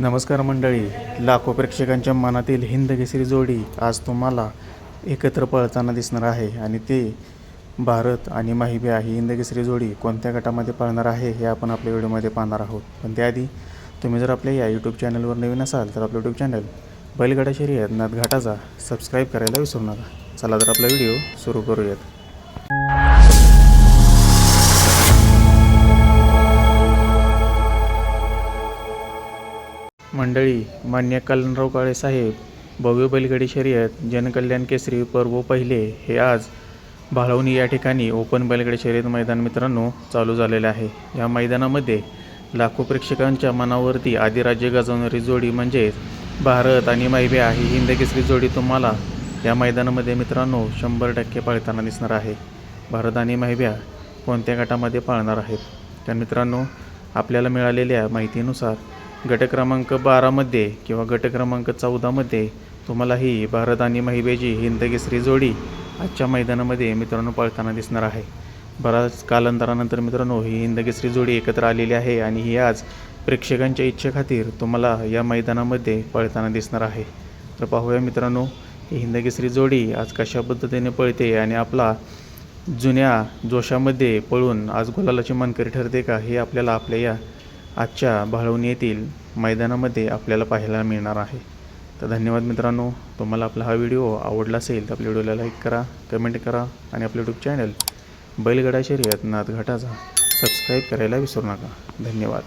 नमस्कार मंडळी. लाखो प्रेक्षकांच्या मनातील हिंदकेसरी जोडी आज तुम्हाला एकत्र पळताना दिसणार आहे आणि ते भारत आणि माहिब्या ही हिंदकेसरी जोडी कोणत्या गटामध्ये पळणार आहे हे आपण आपल्या व्हिडिओमध्ये पाहणार आहोत. पण त्याआधी तुम्ही जर आपल्या या यूट्यूब चॅनलवर नवीन असाल तर आपलं यूट्यूब चॅनल बैलगाडा शर्यत नाथ घाटाचा सबस्क्राईब करायला विसरू नका. चला तर आपला व्हिडिओ सुरू करूयात. मंडळी मान्य कल्याणराव काळे साहेब भव्य बैलगाडी शर्यत जनकल्याण केसरी पर्व पहिले हे आज भाळवणी या ठिकाणी ओपन बैलगाडी शर्यत मैदान मित्रांनो चालू झालेले आहे. या मैदानामध्ये लाखो प्रेक्षकांच्या मनावरती आदिराज्य गाजवणारी जोडी म्हणजेच भारत आणि मैब्या ही हिंद केसरी जोडी तुम्हाला या मैदानामध्ये मित्रांनो शंभर टक्के पाळताना दिसणार आहे. भारत आणि मैब्या कोणत्या गटामध्ये पाळणार आहेत? तर मित्रांनो आपल्याला मिळालेल्या माहितीनुसार गट क्रमांक बारामध्ये किंवा गट क्रमांक चौदामध्ये तुम्हाला ही भारत आणि महिबेजी हिंद केसरी जोडी आजच्या मैदानामध्ये मित्रांनो पळताना दिसणार आहे. बराच कालांतरानंतर मित्रांनो ही हिंद केसरी जोडी एकत्र आलेली आहे आणि ही आज प्रेक्षकांच्या इच्छेखातीर तुम्हाला या मैदानामध्ये पळताना दिसणार आहे. तर पाहूया मित्रांनो ही हिंद केसरी जोडी आज कशा पद्धतीने पळते आणि आपला जुन्या जोशामध्ये पळून आज गुलालाची मानकरी ठरते का हे आपल्याला आपल्या या आजच्या भाळवणी येथील मैदानामध्ये आपल्याला पाहायला मिळणार आहे. तर धन्यवाद मित्रांनो. तुम्हाला आपला हा व्हिडिओ आवडला असेल तर आपल्या व्हिडिओला लाईक करा कमेंट करा आणि आपलं यूट्यूब चॅनल बैलगडा शर्यत नाथ घाटाचा सबस्क्राईब करायला विसरू नका. धन्यवाद.